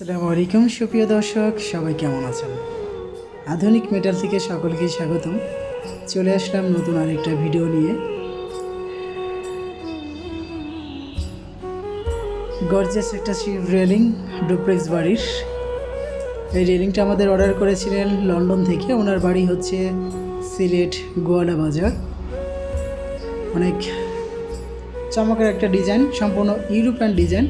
আসসালামু আলাইকুম, সুপ্রিয় দর্শক, সবাই কেমন আছেন? আধুনিক মেটাল থেকে সকলকে স্বাগতম। চলে আসলাম নতুন আরেকটা ভিডিও নিয়ে। গর্জিয়াস একটা শিপ রেলিং ডুপ্লেক্স বাড়ির। এই রেলিংটা আমাদের অর্ডার করেছিলেন লন্ডন থেকে। ওনার বাড়ি হচ্ছে সিলেট গোয়ালা বাজার। অনেক চমকের একটা ডিজাইন সম্পূর্ণ ইউরোপিয়ান ডিজাইন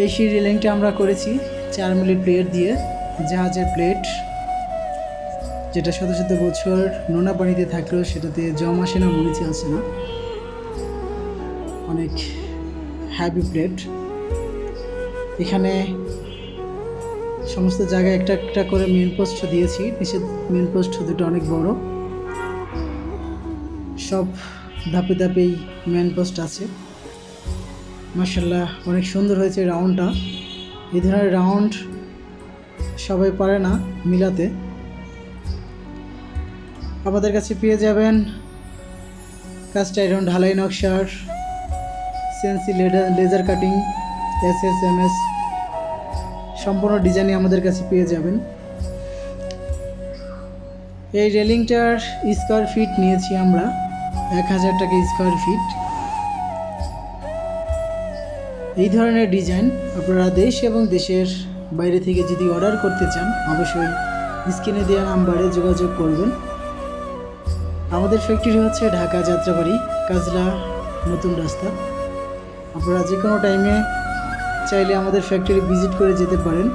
এই সেই রেলিংটা আমরা করেছি চার মিলি প্লেট দিয়ে জাহাজের প্লেট যেটা শত শত বছর নোনা পানিতে থাকলেও সেটাতে জম আসে না মরিচে আসে না। অনেক হ্যাভি প্লেট এখানে সমস্ত জায়গায় একটা একটা করে মেন পোস্ট দিয়েছি। নিচের মেন পোস্ট দুটো অনেক বড়। সব ধাপে ধাপেই মেন পোস্ট আছে। মার্শাল্লাহ অনেক সুন্দর হয়েছে রাউন্ডটা এই ধরনের রাউন্ড সবাই পারে না মিলাতে। আমাদের কাছে পেয়ে যাবেন কাস্ট আয়রন ঢালাই নকশার সেন্সি laser cutting S S M S সম্পূর্ণ ডিজাইনই আমাদের কাছে পেয়ে যাবেন। এই রেলিংটার স্কোয়ার ফিট নিয়েছি আমরা, এক হাজার টাকা স্কোয়ার ফিট এই ধরনের ডিজাইন আপনারা দেশ এবং দেশের বাইরে থেকে যদি অর্ডার করতে চান, অবশ্যই স্ক্রিনে দেওয়া নাম্বারে যোগাযোগ করবেন। আমাদের ফ্যাক্টরি হচ্ছে ঢাকা যাত্রাবাড়ি, কাজলা নতুন রাস্তা। আপনারা যে কোনো টাইমে চাইলে আমাদের ফ্যাক্টরি ভিজিট করে যেতে পারেন।